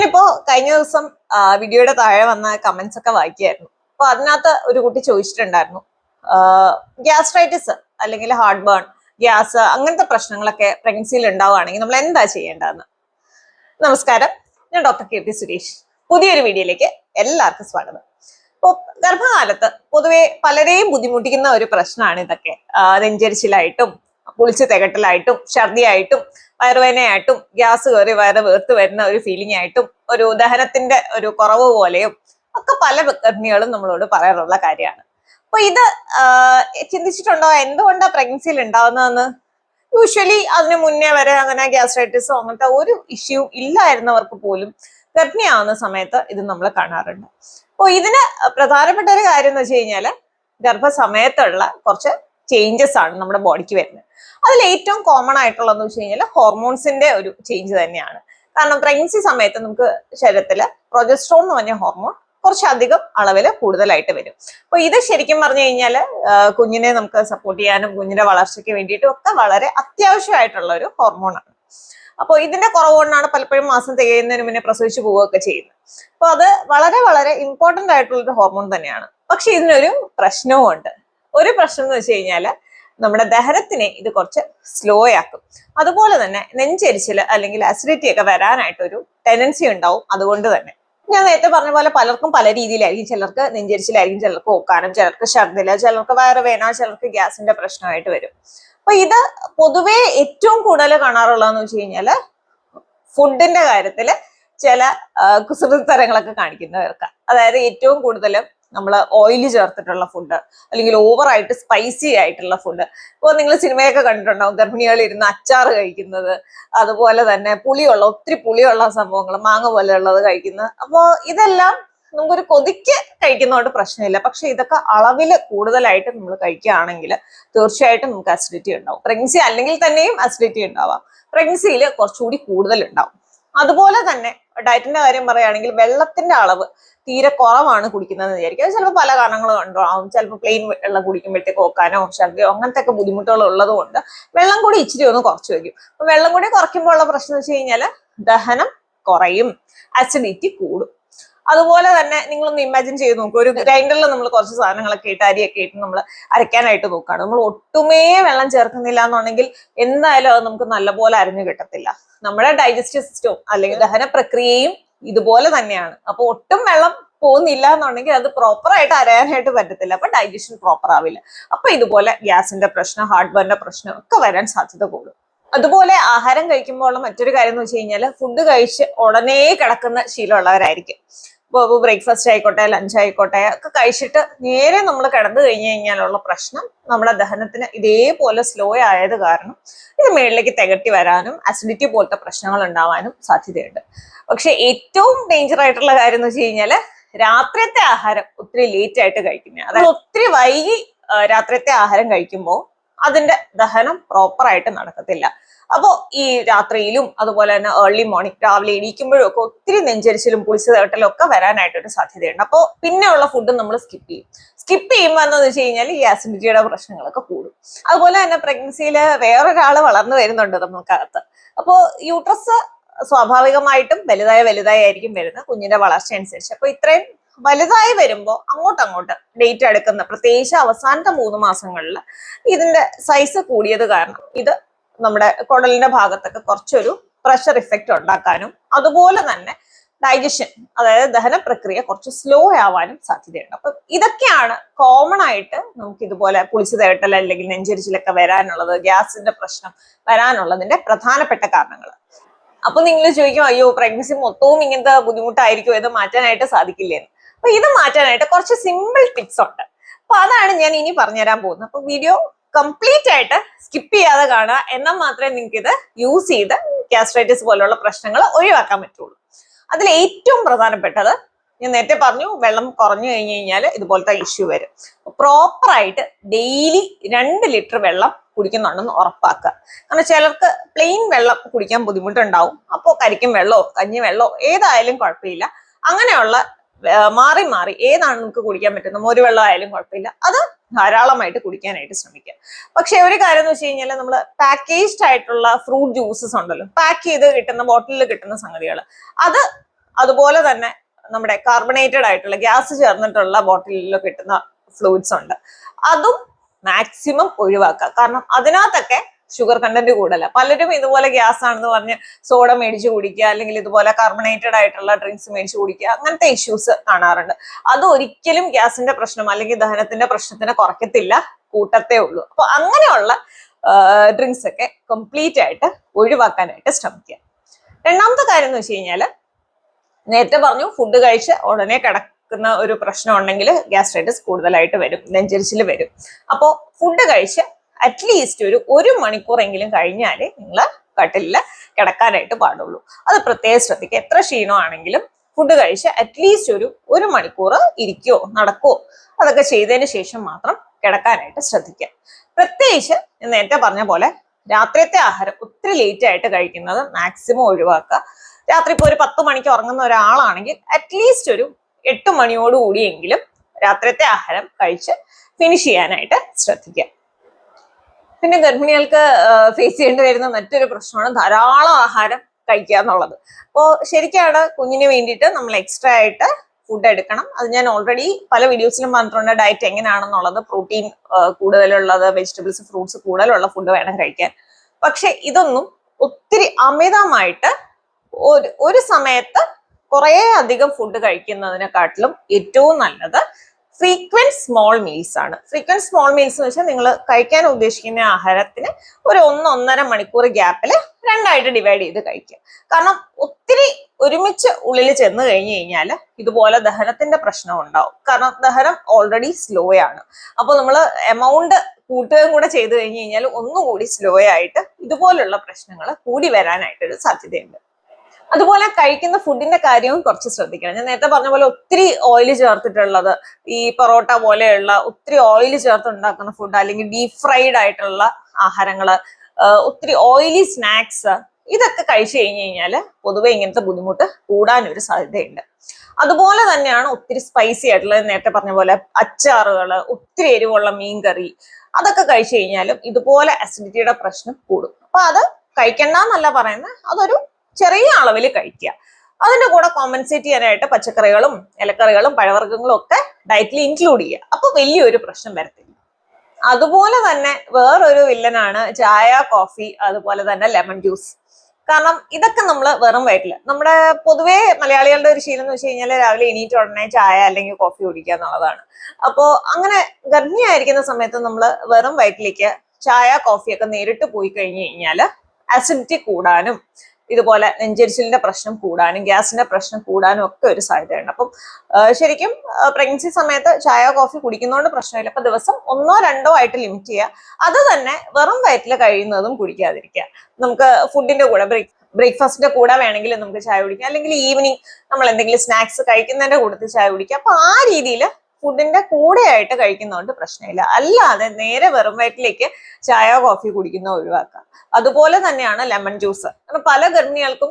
ഞാനിപ്പോ കഴിഞ്ഞ ദിവസം വീഡിയോയുടെ താഴെ വന്ന കമന്റ്സ് ഒക്കെ വായിക്കായിരുന്നു അപ്പൊ അതിനകത്ത് ഒരു കുട്ടി ചോദിച്ചിട്ടുണ്ടായിരുന്നു ഗ്യാസ്ട്രൈറ്റിസ് അല്ലെങ്കിൽ ഹാർട്ട് ബേൺ ഗ്യാസ് അങ്ങനത്തെ പ്രശ്നങ്ങളൊക്കെ പ്രഗ്നൻസിയിൽ ഉണ്ടാവുകയാണെങ്കിൽ നമ്മൾ എന്താ ചെയ്യേണ്ടതെന്ന്? നമസ്കാരം ഞാൻ ഡോക്ടർ കെ പി സുരേഷ്. പുതിയൊരു വീഡിയോയിലേക്ക് എല്ലാവർക്കും സ്വാഗതം. ഇപ്പോൾ ഗർഭകാലത്ത് പൊതുവെ പലരെയും ബുദ്ധിമുട്ടിക്കുന്ന ഒരു പ്രശ്നമാണ് ഇതൊക്കെ. നെഞ്ചരിച്ചിലായിട്ടും പുളിച്ച് തികട്ടലായിട്ടും ഛർദിയായിട്ടും വയറുവേനയായിട്ടും ഗ്യാസ് കയറി വയറ് വീർത്ത് വരുന്ന ഒരു ഫീലിംഗ് ആയിട്ടും ഒരു ദഹനത്തിന്റെ ഒരു കുറവ് പോലെയും ഒക്കെ പല ഗർഭിണികളും നമ്മളോട് പറയാറുള്ള കാര്യമാണ്. അപ്പൊ ഇത് ചിന്തിച്ചിട്ടുണ്ടോ? എന്തുകൊണ്ടാണ് പ്രഗ്നൻസിയിൽ ഉണ്ടാവുന്നതെന്ന്? യൂഷ്വലി അതിന് മുന്നേ വരെ അങ്ങനെ ഗ്യാസ്ട്രൈറ്റിസോ അങ്ങനത്തെ ഒരു ഇഷ്യൂ ഇല്ലായിരുന്നവർക്ക് പോലും ഗർഭിണിയാവുന്ന സമയത്ത് ഇത് നമ്മൾ കാണാറുണ്ട്. അപ്പോൾ ഇതിന് പ്രധാനപ്പെട്ട ഒരു കാര്യം എന്ന് വെച്ച് കഴിഞ്ഞാൽ ഗർഭസമയത്തുള്ള കുറച്ച് ചേഞ്ചസ് ആണ് നമ്മുടെ ബോഡിക്ക് വരുന്നത്. അതിൽ ഏറ്റവും കോമൺ ആയിട്ടുള്ളതെന്ന് വെച്ച് കഴിഞ്ഞാൽ ഹോർമോൺസിന്റെ ഒരു ചേഞ്ച് തന്നെയാണ്. കാരണം പ്രഗ്നൻസി സമയത്ത് നമുക്ക് ശരീരത്തിൽ പ്രൊജസ്ട്രോൺ എന്ന് പറഞ്ഞ ഹോർമോൺ കുറച്ചധികം അളവിൽ കൂടുതലായിട്ട് വരും. അപ്പൊ ഇത് ശരിക്കും പറഞ്ഞു കഴിഞ്ഞാൽ കുഞ്ഞിനെ നമുക്ക് സപ്പോർട്ട് ചെയ്യാനും കുഞ്ഞിന്റെ വളർച്ചയ്ക്ക് വേണ്ടിയിട്ടും ഒക്കെ വളരെ അത്യാവശ്യമായിട്ടുള്ള ഒരു ഹോർമോണാണ് അപ്പോൾ ഇതിന്റെ കുറവ് കൊണ്ടാണ് പലപ്പോഴും മാസം തികയുന്നതിന് മുന്നേ പ്രസവിച്ചു പോവുകയൊക്കെ ചെയ്യുന്നത്. അപ്പോൾ അത് വളരെ വളരെ ഇമ്പോർട്ടന്റ് ആയിട്ടുള്ള ഒരു ഹോർമോൺ തന്നെയാണ്. പക്ഷെ ഇതിനൊരു പ്രശ്നവും ഉണ്ട് ഒരു പ്രശ്നം എന്ന് വെച്ച് കഴിഞ്ഞാൽ നമ്മുടെ ദഹനത്തിനെ ഇത് കുറച്ച് സ്ലോ ആക്കും. അതുപോലെ തന്നെ നെഞ്ചരിച്ചിൽ അല്ലെങ്കിൽ അസിഡിറ്റി ഒക്കെ വരാനായിട്ട് ഒരു ടെൻഡൻസി ഉണ്ടാവും അതുകൊണ്ട് തന്നെ. ഞാൻ നേരത്തെ പറഞ്ഞ പോലെ പലർക്കും പല രീതിയിലായിരിക്കും ചിലർക്ക് നെഞ്ചരിച്ചിലായിരിക്കും ചിലർക്ക് ഓക്കാനും ചിലർക്ക് ഛർദിൽ ചിലർക്ക് വയറുവേന ചിലർക്ക് ഗ്യാസിന്റെ പ്രശ്നമായിട്ട് വരും. അപ്പൊ ഇത് പൊതുവേ ഏറ്റവും കൂടുതൽ കാണാറുള്ളതെന്ന് വെച്ച് കഴിഞ്ഞാൽ ഫുഡിന്റെ കാര്യത്തിൽ ചില കുസൃതരങ്ങളൊക്കെ കാണിക്കുന്നവർക്ക്. അതായത് ഏറ്റവും കൂടുതലും നമ്മൾ ഓയിൽ ചേർത്തിട്ടുള്ള ഫുഡ് അല്ലെങ്കിൽ ഓവറായിട്ട് സ്പൈസി ആയിട്ടുള്ള ഫുഡ് ഇപ്പോൾ നിങ്ങൾ സിനിമയൊക്കെ കണ്ടിട്ടുണ്ടാവും. ഗർഭിണികൾ ഇരുന്ന് അച്ചാർ കഴിക്കുന്നത് അതുപോലെ തന്നെ പുളിയുള്ള ഒത്തിരി പുളിയുള്ള സംഭവങ്ങൾ മാങ്ങ പോലെയുള്ളത് കഴിക്കുന്നത് അപ്പോൾ ഇതെല്ലാം നമുക്കൊരു കൊതിക്ക് കഴിക്കുന്നതുകൊണ്ട് പ്രശ്നമില്ല. പക്ഷെ ഇതൊക്കെ അളവിൽ കൂടുതലായിട്ട് നമ്മൾ കഴിക്കുകയാണെങ്കിൽ തീർച്ചയായിട്ടും നമുക്ക് അസിഡിറ്റി ഉണ്ടാവും. പ്രഗ്നൻസി അല്ലെങ്കിൽ തന്നെയും അസിഡിറ്റി ഉണ്ടാവാം. പ്രഗ്നൻസിയിൽ കുറച്ചുകൂടി കൂടുതൽ ഉണ്ടാവും അതുപോലെ തന്നെ ഡയറ്റിന്റെ കാര്യം പറയുകയാണെങ്കിൽ വെള്ളത്തിന്റെ അളവ് തീരെ കുറവാണ് കുടിക്കുന്നതെന്ന് വിചാരിക്കും. അത് ചിലപ്പോൾ പല കാരണങ്ങൾ ഉണ്ടാവും ചിലപ്പോൾ പ്ലെയിൻ വെള്ളം കുടിക്കുമ്പോഴത്തേക്ക് ഓക്കാനോ ഛർദിയോ അങ്ങനത്തെ ഒക്കെ ബുദ്ധിമുട്ടുകൾ ഉള്ളത് കൊണ്ട് വെള്ളം കൂടി ഇച്ചിരി ഒന്ന് കുറച്ച് വയ്ക്കും. അപ്പൊ വെള്ളം കൂടി കുറയ്ക്കുമ്പോൾ ഉള്ള പ്രശ്നം എന്ന് വെച്ച് കഴിഞ്ഞാൽ ദഹനം കുറയും. അസിഡിറ്റി കൂടും. അതുപോലെ തന്നെ നിങ്ങളൊന്ന് ഇമാജിൻ ചെയ്ത് നോക്കും. ഒരു ഗ്രൈൻഡറിൽ നമ്മൾ കുറച്ച് സാധനങ്ങളൊക്കെ ഇട്ട് അരിയൊക്കെ ഇട്ട് നമ്മൾ അരയ്ക്കാനായിട്ട് നോക്കുകയാണ് നമ്മൾ ഒട്ടുമേ വെള്ളം ചേർക്കുന്നില്ല എന്നുണ്ടെങ്കിൽ എന്തായാലും അത് നമുക്ക് നല്ലപോലെ അരഞ്ഞു കിട്ടത്തില്ല. നമ്മുടെ ഡൈജസ്റ്റീവ് സിസ്റ്റവും അല്ലെങ്കിൽ ദഹന പ്രക്രിയയും ഇതുപോലെ തന്നെയാണ്. അപ്പൊ ഒട്ടും വെള്ളം പോകുന്നില്ല എന്നുണ്ടെങ്കിൽ അത് പ്രോപ്പർ ആയിട്ട് അരയാനായിട്ട് പറ്റത്തില്ല. അപ്പൊ ഡൈജഷൻ പ്രോപ്പർ ആവില്ല. അപ്പൊ ഇതുപോലെ ഗ്യാസിന്റെ പ്രശ്നം ഹാർട്ട് ബേണിന്റെ പ്രശ്നം ഒക്കെ വരാൻ സാധ്യത കൂടും. അതുപോലെ ആഹാരം കഴിക്കുമ്പോൾ മറ്റൊരു കാര്യം എന്ന് വെച്ച് കഴിഞ്ഞാൽ ഫുഡ് കഴിച്ച് ഉടനെ കിടക്കുന്ന ശീലമുള്ളവരായിരിക്കും. ഇപ്പോൾ ബ്രേക്ക്ഫാസ്റ്റ് ആയിക്കോട്ടെ ലഞ്ച് ആയിക്കോട്ടെ ഒക്കെ കഴിച്ചിട്ട് നേരെ നമ്മൾ കിടന്നു കഴിഞ്ഞു കഴിഞ്ഞാലുള്ള പ്രശ്നം നമ്മുടെ ദഹനത്തിന് ഇതേപോലെ സ്ലോ ആയത് കാരണം ഇത് മേളിലേക്ക് തികട്ടി വരാനും അസിഡിറ്റി പോലത്തെ പ്രശ്നങ്ങൾ ഉണ്ടാവാനും സാധ്യതയുണ്ട്. പക്ഷെ ഏറ്റവും ഡേഞ്ചർ ആയിട്ടുള്ള കാര്യം എന്ന് വെച്ച് കഴിഞ്ഞാൽ രാത്രിയത്തെ ആഹാരം ഒത്തിരി ലേറ്റ് ആയിട്ട് കഴിക്കുന്നത് അതായത് ഒത്തിരി വൈകി രാത്രിയത്തെ ആഹാരം കഴിക്കുമ്പോൾ അതിന്റെ ദഹനം പ്രോപ്പർ ആയിട്ട് നടക്കത്തില്ല. അപ്പോൾ ഈ രാത്രിയിലും അതുപോലെ തന്നെ ഏർലി മോർണിംഗ് രാവിലെ എണീക്കുമ്പോഴും ഒക്കെ ഒത്തിരി നെഞ്ചരിച്ചിലും പുളിച്ചു തേട്ടലും ഒക്കെ വരാനായിട്ടൊരു സാധ്യതയുണ്ട്. അപ്പോൾ പിന്നെയുള്ള ഫുഡ് നമ്മൾ സ്കിപ്പ് ചെയ്യും. സ്കിപ്പ് ചെയ്യുമ്പോൾ എന്താണെന്ന് വെച്ച് കഴിഞ്ഞാൽ ഈ ആസിഡിറ്റിയുടെ പ്രശ്നങ്ങളൊക്കെ കൂടും. അതുപോലെ തന്നെ പ്രഗ്നൻസിയിൽ വേറൊരാൾ വളർന്നു വരുന്നുണ്ട് നമുക്കകത്ത് അപ്പോൾ യൂട്രസ് സ്വാഭാവികമായിട്ടും വലുതായ വലുതായി ആയിരിക്കും വരുന്നത് കുഞ്ഞിന്റെ വളർച്ച അനുസരിച്ച്. അപ്പൊ ഇത്രയും വലുതായി വരുമ്പോൾ അങ്ങോട്ട് ഡേറ്റ് എടുക്കുന്ന പ്രത്യേകിച്ച് അവസാനത്തെ മൂന്ന് മാസങ്ങളിൽ ഇതിന്റെ സൈസ് കൂടിയത് കാരണം ഇത് നമ്മുടെ കുടലിന്റെ ഭാഗത്തൊക്കെ കുറച്ചൊരു പ്രഷർ ഇഫക്റ്റ് ഉണ്ടാക്കാനും അതുപോലെ തന്നെ ഡൈജഷൻ അതായത് ദഹന പ്രക്രിയ കുറച്ച് സ്ലോ ആവാനും സാധ്യതയുണ്ട്. അപ്പൊ ഇതൊക്കെയാണ് കോമൺ ആയിട്ട് നമുക്ക് ഇതുപോലെ കുളിച്ചു തേട്ടൽ അല്ലെങ്കിൽ നെഞ്ചരിച്ചിലൊക്കെ വരാനുള്ളത് ഗ്യാസിന്റെ പ്രശ്നം വരാനുള്ളതിന്റെ പ്രധാനപ്പെട്ട കാരണങ്ങൾ. അപ്പൊ നിങ്ങൾ ചോദിക്കും അയ്യോ പ്രഗ്നൻസി മൊത്തവും ഇങ്ങനത്തെ ബുദ്ധിമുട്ടായിരിക്കും ഇത് മാറ്റാനായിട്ട് സാധിക്കില്ലേന്ന്. അപ്പൊ ഇത് മാറ്റാനായിട്ട് കുറച്ച് സിമ്പിൾ ടിപ്സ് ഉണ്ട്. അപ്പൊ അതാണ് ഞാൻ ഇനി പറഞ്ഞുതരാൻ പോകുന്നത്. അപ്പൊ വീഡിയോ കംപ്ലീറ്റ് ആയിട്ട് സ്കിപ്പ് ചെയ്യാതെ കാണുക. എന്നാൽ മാത്രമേ നിങ്ങൾക്ക് ഇത് യൂസ് ചെയ്ത് ഗ്യാസ്ട്രൈറ്റിസ് പോലുള്ള പ്രശ്നങ്ങൾ ഒഴിവാക്കാൻ പറ്റുള്ളൂ. അതിൽ ഏറ്റവും പ്രധാനപ്പെട്ടത് ഞാൻ നേരത്തെ പറഞ്ഞു വെള്ളം കുറഞ്ഞു കഴിഞ്ഞു കഴിഞ്ഞാൽ ഇതുപോലത്തെ ഇഷ്യൂ വരും. പ്രോപ്പറായിട്ട് ഡെയിലി രണ്ട് ലിറ്റർ വെള്ളം കുടിക്കുന്നുണ്ടെന്ന് ഉറപ്പാക്കുക. കാരണം ചിലർക്ക് പ്ലെയിൻ വെള്ളം കുടിക്കാൻ ബുദ്ധിമുട്ടുണ്ടാവും. അപ്പോൾ കരിക്കും വെള്ളമോ കഞ്ഞി വെള്ളമോ ഏതായാലും കുഴപ്പമില്ല. അങ്ങനെയുള്ള മാറി മാറി ഏതാണ് നമുക്ക് കുടിക്കാൻ പറ്റുന്നത്? ഒരു വെള്ളം ആയാലും കുഴപ്പമില്ല. അത് ധാരാളമായിട്ട് കുടിക്കാനായിട്ട് ശ്രമിക്കുക. പക്ഷെ ഒരു കാര്യം എന്ന് വെച്ച് കഴിഞ്ഞാൽ നമ്മൾ പാക്കേജ്ഡ് ആയിട്ടുള്ള ഫ്രൂട്ട് ജ്യൂസസ് ഉണ്ടല്ലോ. പാക്ക് ചെയ്ത് കിട്ടുന്ന ബോട്ടിലിൽ കിട്ടുന്ന സംഗതികൾ അത് അതുപോലെ തന്നെ നമ്മുടെ കാർബണേറ്റഡ് ആയിട്ടുള്ള ഗ്യാസ് ചേർന്നിട്ടുള്ള ബോട്ടിലിൽ കിട്ടുന്ന ഫ്ലൂയിഡ്സ് ഉണ്ട്. അതും മാക്സിമം ഒഴിവാക്കുക. കാരണം അതിനകത്തൊക്കെ ഷുഗർ കണ്ടന്റ് കൂടുതല. പലരും ഇതുപോലെ ഗ്യാസ് ആണെന്ന് പറഞ്ഞ് സോഡ മേടിച്ച് കുടിക്കുക അല്ലെങ്കിൽ ഇതുപോലെ കാർബണേറ്റഡ് ആയിട്ടുള്ള ഡ്രിങ്ക്സ് മേടിച്ച് കുടിക്കുക അങ്ങനത്തെ ഇഷ്യൂസ് കാണാറുണ്ട്. അത് ഒരിക്കലും ഗ്യാസിന്റെ പ്രശ്നം അല്ലെങ്കിൽ ദഹനത്തിന്റെ പ്രശ്നത്തിനെ കുറയ്ക്കത്തില്ല. കൂട്ടത്തേ ഉള്ളൂ. അപ്പൊ അങ്ങനെയുള്ള ഡ്രിങ്ക്സ് ഒക്കെ കംപ്ലീറ്റ് ആയിട്ട് ഒഴിവാക്കാനായിട്ട് ശ്രമിക്കുക. രണ്ടാമത്തെ കാര്യം എന്ന് വെച്ച് കഴിഞ്ഞാൽ നേരത്തെ പറഞ്ഞു ഫുഡ് കഴിച്ച് ഉടനെ കിടക്കുന്ന ഒരു പ്രശ്നം ഉണ്ടെങ്കിൽ ഗ്യാസ്ട്രൈറ്റിസ് കൂടുതലായിട്ട് വരും നെഞ്ചരിച്ചിൽ വരും. അപ്പോൾ ഫുഡ് കഴിച്ച് അറ്റ്ലീസ്റ്റ് ഒരു ഒരു മണിക്കൂറെങ്കിലും കഴിഞ്ഞാലേ നിങ്ങൾ കട്ടിലിൽ കിടക്കാനായിട്ട് പാടുള്ളൂ. അത് പ്രത്യേകം ശ്രദ്ധിക്കുക. എത്ര ക്ഷീണമാണെങ്കിലും ഫുഡ് കഴിച്ച് അറ്റ്ലീസ്റ്റ് ഒരു ഒരു മണിക്കൂർ ഇരിക്കോ നടക്കോ അതൊക്കെ ചെയ്തതിന് ശേഷം മാത്രം കിടക്കാനായിട്ട് ശ്രദ്ധിക്കുക. പ്രത്യേകിച്ച് നേരത്തെ പറഞ്ഞ പോലെ രാത്രിയത്തെ ആഹാരം ഒത്തിരി ലേറ്റ് ആയിട്ട് കഴിക്കുന്നത് മാക്സിമം ഒഴിവാക്കുക. രാത്രി ഇപ്പോൾ ഒരു പത്ത് മണിക്ക് ഉറങ്ങുന്ന ഒരാളാണെങ്കിൽ അറ്റ്ലീസ്റ്റ് ഒരു എട്ട് മണിയോട് കൂടിയെങ്കിലും രാത്രിയത്തെ ആഹാരം കഴിച്ച് ഫിനിഷ് ചെയ്യാനായിട്ട് ശ്രദ്ധിക്കുക. പിന്നെ ഗർഭിണികൾക്ക് ഫേസ് ചെയ്യേണ്ടി വരുന്ന മറ്റൊരു പ്രശ്നമാണ് ധാരാളം ആഹാരം കഴിക്കുക എന്നുള്ളത്. അപ്പോൾ ശരിക്കാണ് കുഞ്ഞിന് വേണ്ടിയിട്ട് നമ്മൾ എക്സ്ട്രാ ആയിട്ട് ഫുഡ് എടുക്കണം. അത് ഞാൻ ഓൾറെഡി പല വീഡിയോസിലും പറഞ്ഞിട്ടുണ്ട് ഡയറ്റ് എങ്ങനെയാണെന്നുള്ളത് പ്രോട്ടീൻ കൂടുതലുള്ളത് വെജിറ്റബിൾസ് ഫ്രൂട്ട്സ് കൂടുതലുള്ള ഫുഡ് വേണം കഴിക്കാൻ. പക്ഷെ ഇതൊന്നും ഒത്തിരി അമിതമായിട്ട് ഒരു ഒരു സമയത്ത് കുറേ അധികം ഫുഡ് കഴിക്കുന്നതിനെക്കാട്ടിലും ഏറ്റവും നല്ലത് ഫ്രീക്വൻസ് സ്മോൾ മീൽസ് ആണ്. ഫ്രീക്വൻസ് സ്മോൾ മീൽസ് എന്ന് വെച്ചാൽ നിങ്ങൾ കഴിക്കാൻ ഉദ്ദേശിക്കുന്ന ആഹാരത്തിന് ഒരു ഒന്ന് ഒന്നര മണിക്കൂർ ഗ്യാപ്പിൽ രണ്ടായിട്ട് ഡിവൈഡ് ചെയ്ത് കഴിക്കുക. കാരണം ഒത്തിരി ഒരുമിച്ച് ഉള്ളിൽ ചെന്ന് കഴിഞ്ഞു കഴിഞ്ഞാൽ ഇതുപോലെ ദഹനത്തിന്റെ പ്രശ്നം ഉണ്ടാവും. കാരണം ദഹനം ഓൾറെഡി സ്ലോ ആണ്. അപ്പോൾ നമ്മൾ എമൗണ്ട് കൂട്ടുകയും കൂടെ ചെയ്തു കഴിഞ്ഞു കഴിഞ്ഞാൽ ഒന്നുകൂടി സ്ലോ ആയിട്ട് ഇതുപോലുള്ള പ്രശ്നങ്ങൾ കൂടി വരാനായിട്ടൊരു സാധ്യതയുണ്ട്. അതുപോലെ കഴിക്കുന്ന ഫുഡിന്റെ കാര്യവും കുറച്ച് ശ്രദ്ധിക്കണം. ഞാൻ നേരത്തെ പറഞ്ഞ പോലെ ഒത്തിരി ഓയിൽ ചേർത്തിട്ടുള്ളത് ഈ പൊറോട്ട പോലെയുള്ള ഒത്തിരി ഓയിൽ ചേർത്ത് ഉണ്ടാക്കുന്ന ഫുഡ് അല്ലെങ്കിൽ ഡീപ് ഫ്രൈഡ് ആയിട്ടുള്ള ആഹാരങ്ങൾ ഒത്തിരി ഓയിലി സ്നാക്സ് ഇതൊക്കെ കഴിച്ചു കഴിഞ്ഞു കഴിഞ്ഞാൽ പൊതുവെ ഇങ്ങനത്തെ ബുദ്ധിമുട്ട് കൂടാനൊരു സാധ്യതയുണ്ട്. അതുപോലെ തന്നെയാണ് ഒത്തിരി സ്പൈസി ആയിട്ടുള്ളത് നേരത്തെ പറഞ്ഞ പോലെ അച്ചാറുകൾ ഒത്തിരി എരിവുള്ള മീൻകറി അതൊക്കെ കഴിച്ചു കഴിഞ്ഞാലും ഇതുപോലെ അസിഡിറ്റിയുടെ പ്രശ്നം കൂടും. അപ്പൊ അത് കഴിക്കണ്ട എന്നല്ല പറയുന്നത് അതൊരു ചെറിയ അളവിൽ കഴിക്കുക. അതിന്റെ കൂടെ കോമ്പൻസേറ്റ് ചെയ്യാനായിട്ട് പച്ചക്കറികളും ഇലക്കറികളും പഴവർഗങ്ങളും ഒക്കെ ഡയറ്റിൽ ഇൻക്ലൂഡ് ചെയ്യുക. അപ്പൊ വലിയൊരു പ്രശ്നം വരത്തില്ല. അതുപോലെ തന്നെ വേറൊരു വില്ലനാണ് ചായ കോഫി അതുപോലെ തന്നെ ലെമൺ ജ്യൂസ് കാരണം ഇതൊക്കെ നമ്മൾ വെറും വയറ്റില്ല നമ്മുടെ പൊതുവേ മലയാളികളുടെ ഒരു ശീലം എന്ന് വെച്ച് കഴിഞ്ഞാൽ രാവിലെ എണീറ്റ് ഉടനെ ചായ അല്ലെങ്കിൽ കോഫി കുടിക്കുക എന്നുള്ളതാണ്. അപ്പോൾ അങ്ങനെ ഗർഭിണിയായിരിക്കുന്ന സമയത്ത് നമ്മൾ വെറും വയറ്റിലേക്ക് ചായ കോഫിയൊക്കെ നേരിട്ട് പോയി കഴിഞ്ഞു കഴിഞ്ഞാൽ അസിഡിറ്റി കൂടാനും ഇതുപോലെ നെഞ്ചരിച്ചിലിന്റെ പ്രശ്നം കൂടാനും ഗ്യാസിന്റെ പ്രശ്നം കൂടാനും ഒക്കെ ഒരു സാധ്യതയുണ്ട്. അപ്പം ശരിക്കും പ്രഗ്നൻസി സമയത്ത് ചായ കോഫി കുടിക്കുന്നതുകൊണ്ട് പ്രശ്നമില്ല. അപ്പൊ ദിവസം ഒന്നോ രണ്ടോ ആയിട്ട് ലിമിറ്റ് ചെയ്യുക അത് തന്നെ വെറും വയറ്റിൽ കഴിയുന്നതും കുടിക്കാതിരിക്കുക. നമുക്ക് ഫുഡിന്റെ കൂടെ ബ്രേക്ക് ബ്രേക്ക്ഫാസ്റ്റിന്റെ കൂടെ വേണമെങ്കിൽ നമുക്ക് ചായ കുടിക്കാം. അല്ലെങ്കിൽ ഈവനിങ് നമ്മൾ എന്തെങ്കിലും സ്നാക്സ് കഴിക്കുന്നതിന്റെ കൂട്ടത്തിൽ ചായ കുടിക്കുക. അപ്പൊ ആ രീതിയിൽ ഫുഡിന്റെ കൂടെ ആയിട്ട് കഴിക്കുന്നതുകൊണ്ട് പ്രശ്നമില്ല. അല്ലാതെ നേരെ വെറും വയറ്റിലേക്ക് ചായ കോഫി കുടിക്കുന്ന ഒഴിവാക്കുക. അതുപോലെ തന്നെയാണ് ലെമൺ ജ്യൂസ്. കാരണം പല ഗർഭിണികൾക്കും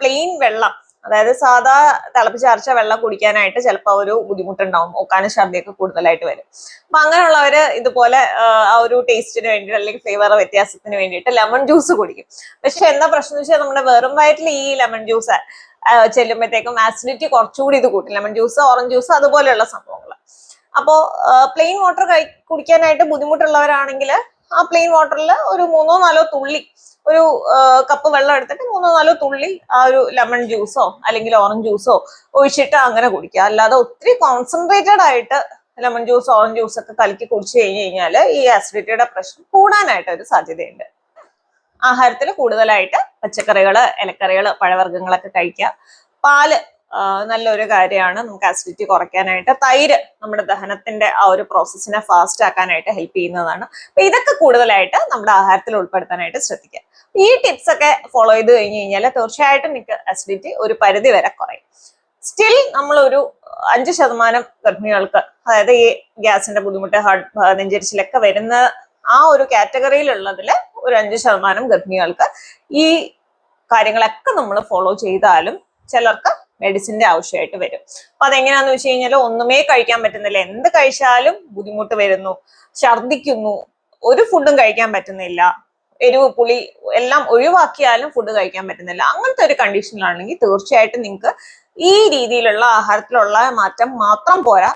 പ്ലെയിൻ വെള്ളം അതായത് സാധാ തിളപ്പിച്ചാർച്ച വെള്ളം കുടിക്കാനായിട്ട് ചിലപ്പോൾ ഒരു ബുദ്ധിമുട്ടുണ്ടാവും. ഓക്കാനും ഛർദിയൊക്കെ കൂടുതലായിട്ട് വരും. അപ്പൊ അങ്ങനെയുള്ളവര് ഇതുപോലെ ആ, ഒരു ടേസ്റ്റിന് വേണ്ടിയിട്ട് അല്ലെങ്കിൽ ഫ്ലേവർ വ്യത്യാസത്തിന് വേണ്ടിയിട്ട് ലെമൺ ജ്യൂസ് കുടിക്കും. പക്ഷെ എന്താ പ്രശ്നം വെച്ചാൽ നമ്മുടെ വെറും വയറ്റിൽ ഈ ലെമൺ ജ്യൂസ് ചെല്ലുമ്പോഴത്തേക്കും ആസിഡിറ്റി കുറച്ചുകൂടി ഇത് കൂട്ടും. ലെമൺ ജ്യൂസ് ഓറഞ്ച് ജ്യൂസ് അതുപോലെയുള്ള സംഭവങ്ങൾ അപ്പോൾ പ്ലെയിൻ വാട്ടർ കുടിക്കാനായിട്ട് ബുദ്ധിമുട്ടുള്ളവരാണെങ്കിൽ ആ പ്ലെയിൻ വാട്ടറിൽ ഒരു മൂന്നോ നാലോ തുള്ളി ഒരു കപ്പ് വെള്ളം എടുത്തിട്ട് മൂന്നോ നാലോ തുള്ളി ആ ഒരു ലെമൺ ജ്യൂസോ അല്ലെങ്കിൽ ഓറഞ്ച് ജ്യൂസോ ഒഴിച്ചിട്ട് അങ്ങനെ കുടിക്കുക. അല്ലാതെ ഒത്തിരി കോൺസെൻട്രേറ്റഡ് ആയിട്ട് ലെമൺ ജ്യൂസ് ഓറഞ്ച് ജ്യൂസ് ഒക്കെ കലക്കി കുടിച്ചു കഴിഞ്ഞു കഴിഞ്ഞാൽ ഈ ആസിഡിറ്റിയുടെ പ്രശ്നം കൂടാനായിട്ട് ഒരു സാധ്യതയുണ്ട്. ആഹാരത്തിൽ കൂടുതലായിട്ട് പച്ചക്കറികൾ ഇലക്കറികൾ പഴവർഗങ്ങളൊക്കെ കഴിക്കുക. പാൽ നല്ലൊരു കാര്യമാണ്. നമുക്ക് ആസിഡിറ്റി കുറയ്ക്കാനായിട്ട് തൈര് നമ്മുടെ ദഹനത്തിന്റെ ആ ഒരു പ്രോസസ്സിനെ ഫാസ്റ്റ് ആക്കാനായിട്ട് ഹെൽപ്പ് ചെയ്യുന്നതാണ്. അപ്പൊ ഇതൊക്കെ കൂടുതലായിട്ട് നമ്മുടെ ആഹാരത്തിൽ ഉൾപ്പെടുത്താനായിട്ട് ശ്രദ്ധിക്കുക. ഈ ടിപ്സ് ഒക്കെ ഫോളോ ചെയ്ത് കഴിഞ്ഞ് കഴിഞ്ഞാൽ തീർച്ചയായിട്ടും നിങ്ങൾക്ക് അസിഡിറ്റി ഒരു പരിധി വരെ കുറയും. സ്റ്റിൽ നമ്മളൊരു അഞ്ച് ശതമാനം ഗർഭിണികൾക്ക് അതായത് ഈ ഗ്യാസിന്റെ ബുദ്ധിമുട്ട് ഹാർട്ട് നെഞ്ചരിച്ചിലൊക്കെ വരുന്ന ആ ഒരു കാറ്റഗറിയിലുള്ളതിൽ ഒരു അഞ്ച് ശതമാനം ഗർഭിണികൾക്ക് ഈ കാര്യങ്ങളൊക്കെ നമ്മൾ ഫോളോ ചെയ്താലും ചിലർക്ക് മെഡിസിന്റെ ആവശ്യമായിട്ട് വരും. അപ്പൊ അതെങ്ങനെയാന്ന് വെച്ച് കഴിഞ്ഞാൽ ഒന്നുമേ കഴിക്കാൻ പറ്റുന്നില്ല. എന്ത് കഴിച്ചാലും ബുദ്ധിമുട്ട് വരുന്നു ഛർദിക്കുന്നു ഒരു ഫുഡും കഴിക്കാൻ പറ്റുന്നില്ല. എരിവ് പുളി എല്ലാം ഒഴിവാക്കിയാലും ഫുഡ് കഴിക്കാൻ പറ്റുന്നില്ല. അങ്ങനത്തെ ഒരു കണ്ടീഷനിലാണെങ്കിൽ തീർച്ചയായിട്ടും നിങ്ങൾക്ക് ഈ രീതിയിലുള്ള ആഹാരത്തിലുള്ള മാറ്റം മാത്രം പോരാ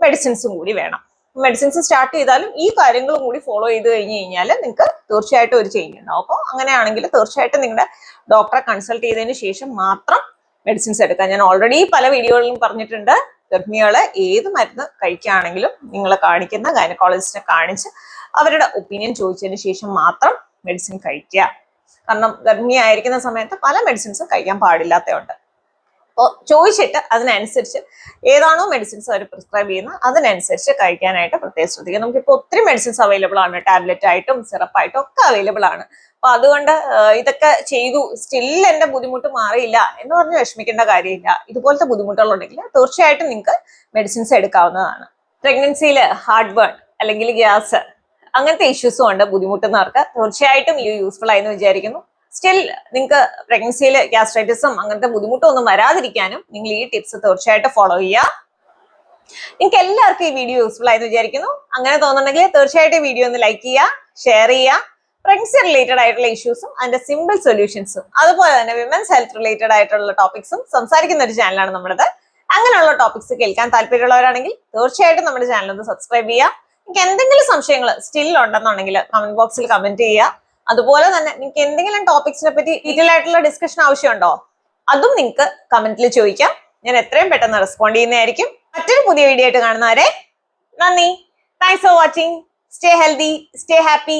മെഡിസിൻസും കൂടി വേണം. മെഡിസിൻസ് സ്റ്റാർട്ട് ചെയ്താലും ഈ കാര്യങ്ങളും കൂടി ഫോളോ ചെയ്ത് കഴിഞ്ഞ് കഴിഞ്ഞാൽ നിങ്ങൾക്ക് തീർച്ചയായിട്ടും ഒരു ചേഞ്ച് ഉണ്ടാവും. അപ്പോൾ അങ്ങനെയാണെങ്കിൽ തീർച്ചയായിട്ടും നിങ്ങളുടെ ഡോക്ടറെ കൺസൾട്ട് ചെയ്തതിന് ശേഷം മാത്രം മെഡിസിൻസ് എടുക്കാം. ഞാൻ ഓൾറെഡി പല വീഡിയോകളിലും പറഞ്ഞിട്ടുണ്ട്. ഗർഭിണികളെ ഏത് മരുന്ന് കഴിക്കുകയാണെങ്കിലും നിങ്ങൾ കാണിക്കുന്ന ഗൈനക്കോളജിസ്റ്റിനെ കാണിച്ച് അവരുടെ ഒപ്പീനിയൻ ചോദിച്ചതിന് ശേഷം മാത്രം മെഡിസിൻ കഴിക്കുക. കാരണം ഗർഭിണി ആയിരിക്കുന്ന സമയത്ത് പല മെഡിസിൻസും കഴിക്കാൻ പാടില്ലാത്തതുണ്ട് ചോദിച്ചിട്ട് അതിനനുസരിച്ച് ഏതാണോ മെഡിസിൻസ് അവർ പ്രിസ്ക്രൈബ് ചെയ്യുന്നത് അതിനനുസരിച്ച് കഴിക്കാനായിട്ട് പ്രത്യേകം ശ്രദ്ധിക്കുക. നമുക്കിപ്പോൾ ഒത്തിരി മെഡിസിൻസ് അവൈലബിൾ ആണ്. ടാബ്ലറ്റ് ആയിട്ടും സിറപ്പായിട്ടും ഒക്കെ അവൈലബിൾ ആണ്. അപ്പൊ അതുകൊണ്ട് ഇതൊക്കെ ചെയ്തു സ്റ്റിൽ എന്റെ ബുദ്ധിമുട്ട് മാറിയില്ല എന്ന് പറഞ്ഞ് വിഷമിക്കേണ്ട കാര്യമില്ല. ഇതുപോലത്തെ ബുദ്ധിമുട്ടുകളുണ്ടെങ്കിൽ തീർച്ചയായിട്ടും നിങ്ങൾക്ക് മെഡിസിൻസ് എടുക്കാവുന്നതാണ്. പ്രഗ്നൻസിയിൽ ഹാർട്ട് ബേൺ അല്ലെങ്കിൽ ഗ്യാസ് അങ്ങനത്തെ ഇഷ്യൂസും ഉണ്ട്. ബുദ്ധിമുട്ടുന്നവർക്ക് തീർച്ചയായിട്ടും ഇത് യൂസ്ഫുൾ ആയെന്ന് വിചാരിക്കുന്നു. സ്റ്റിൽ നിങ്ങൾക്ക് പ്രഗ്നൻസിയിൽ ഗ്യാസ്ട്രൈറ്റിസും അങ്ങനത്തെ ബുദ്ധിമുട്ടൊന്നും വരാതിരിക്കാനും നിങ്ങൾ ഈ ടിപ്സ് തീർച്ചയായിട്ടും ഫോളോ ചെയ്യുക. നിങ്ങൾക്ക് എല്ലാവർക്കും ഈ വീഡിയോ യൂസ്ഫുൾ ആയെന്ന് വിചാരിക്കുന്നു. അങ്ങനെ തോന്നുന്നുണ്ടെങ്കിൽ തീർച്ചയായിട്ടും വീഡിയോ ഒന്ന് ലൈക്ക് ചെയ്യുക ഷെയർ ചെയ്യുക. പ്രഗ്നൻസി റിലേറ്റഡ് ആയിട്ടുള്ള ഇഷ്യൂസും അതിന്റെ സിമ്പിൾ സൊല്യൂഷൻസും അതുപോലെ തന്നെ വിമൻസ് ഹെൽത്ത് റിലേറ്റഡ് ആയിട്ടുള്ള ടോപ്പിക്സും സംസാരിക്കുന്ന ഒരു ചാനലാണ് നമ്മുടേത്. അങ്ങനെയുള്ള ടോപ്പിക്സ് കേൾക്കാൻ താല്പര്യമുള്ളവരാണെങ്കിൽ തീർച്ചയായിട്ടും നമ്മുടെ ചാനൽ ഒന്ന് സബ്സ്ക്രൈബ് ചെയ്യുക. നിങ്ങൾക്ക് എന്തെങ്കിലും സംശയങ്ങൾ സ്റ്റിൽ ഉണ്ടെന്നുണ്ടെങ്കിൽ കമന്റ് ബോക്സിൽ കമന്റ് ചെയ്യുക. അതുപോലെ തന്നെ നിങ്ങൾക്ക് എന്തെങ്കിലും ടോപ്പിക്സിനെ പറ്റി ഡീറ്റെയിൽ ആയിട്ടുള്ള ഡിസ്കഷൻ ആവശ്യമുണ്ടോ? അതും നിങ്ങൾക്ക് കമന്റിൽ ചോദിക്കാം. ഞാൻ എത്രയും പെട്ടെന്ന് റെസ്പോണ്ട് ചെയ്യുന്നതായിരിക്കും. മറ്റൊരു പുതിയ വീഡിയോ ആയിട്ട് കാണുന്നവരെ നന്ദി. Thanks for watching stay healthy stay happy